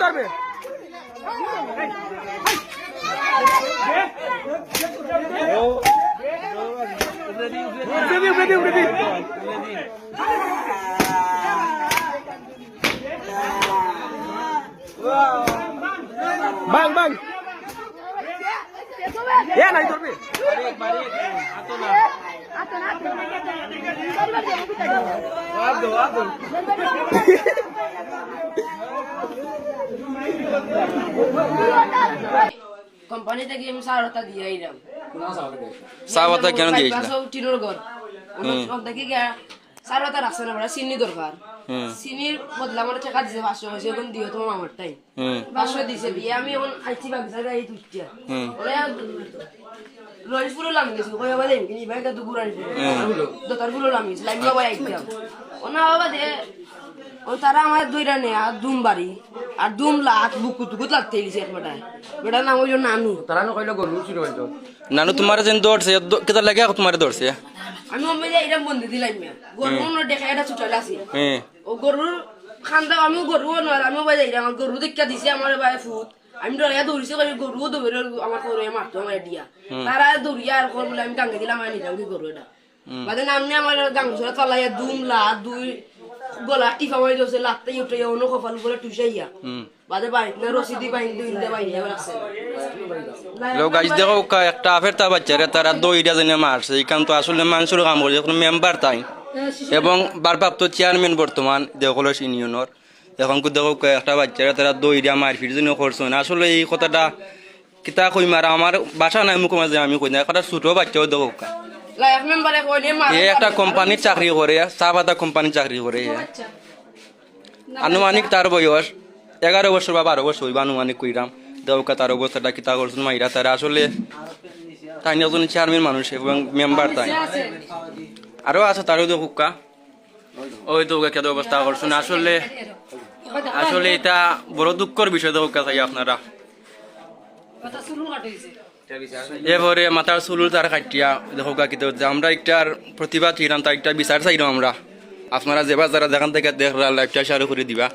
ধরবে। বাং বাং এ নাই ধরবে কোম্পানি থেকে আমি সারতা দিয়ে আইলাম চাপাতা কেন দিয়েছিল? সব টিনোর ঘর। ওখান থেকে গিয়া সারতা রাখছে না বড় চিনি দরকার। চিনির বদলে আমার টাকা দিছে পাঁচশো পয়সা এখন দিও তোমার আমার টাই পাঁচশো দিছে দিয়ে আমি এখন আইছি বাগিচা এই তুষ্টিয়া রইস ফুলো লামি গেছি কই বাবা দেন কিনি ভাই তো গুড়ানি দোতার ফুলো লামি গেছি লাইম বাবা আইতাম ওনা বাবা দে ও তারা আমার দুইটা নেয়া দুম বাড়ি আর দুম লাখ বুকু টুকুত লাগতে গেছে এক বেটায়। বেটার নাম হইল নানু। তারা নকইলে গরু ছিল হয়তো নানু তোমার যেন দৌড়ছে কেতা লাগে তোমার দৌড়ছে। আমি অম্মে যে এটা বন্ধ দিলাম গরু দেখে এটা ছুটালে আছে হ্যাঁ। ও গরুর খান্দা আমি গরু নয় আমি বাই যাই আমার গরু দেখা দিছে আমার বাই ফুট আমি ডরে দৌড়িছে কই গরু দৌড়ে আমার করে মারতো আমার দিয়া। তারা দৌড়িয়া আর কর বলে আমি গাঙ্গে দিলাম আমি নিলাম কি গরু এটা? বাদে নামনি আমার গাঙ্গে সরা তলাইয়া দুম লা দুই গলা টিফা মারি দিছে লাত্তে উঠে অন্য কপাল টুসাইয়া বাদে বাড়িতে না বাইন দিন দে বাইরে রাখছে লোক গাছ দেখো একটা আফের তা বাচ্চারা তারা দইটা জেনে মারছে। এইখান তো আসলে মানুষের কাম করছে কোনো মেম্বার তাই। এবং বারপ্রাপ্ত চেয়ারম্যান বর্তমান দেওকলস ইউনিয়নের এখন কো দেখো একটা বাচ্চারা তারা দইটা মারপিট জন্য করছে। না আসলে এই কথাটা কিতা কই মারা আমার বাসা নাই মুখ মাঝে আমি কই না একটা ছোট বাচ্চাও দেখো একটা কোম্পানির চাকরি করে চা পাতা কোম্পানির চাকরি করে আনুমানিক তার বয়স এগারো বছর বা বারো বছর হইব আনুমানিক কইরাম। দেওকা তার অবস্থাটা কিতা করছেন মাইরা তারা। আসলে তাই একজন চেয়ারম্যান মানুষ এবং মেম্বার তাই। আরও আছে তারও হুক্কা ওই তো কেদ অবস্থা করছেন আসলে আসলে এটা বড় দুঃখর বিষয় দেবো কাছে আপনারা। এবারে মাথার চুলুর তার কাটিয়া দেখো হচ্ছে আমরা একটার প্রতিভা ছিলাম তার একটা বিচার চাইলাম আমরা। আপনারা যেবার যারা যেখান থেকে দেখরা লাইফটা শেয়ার করে দিবা।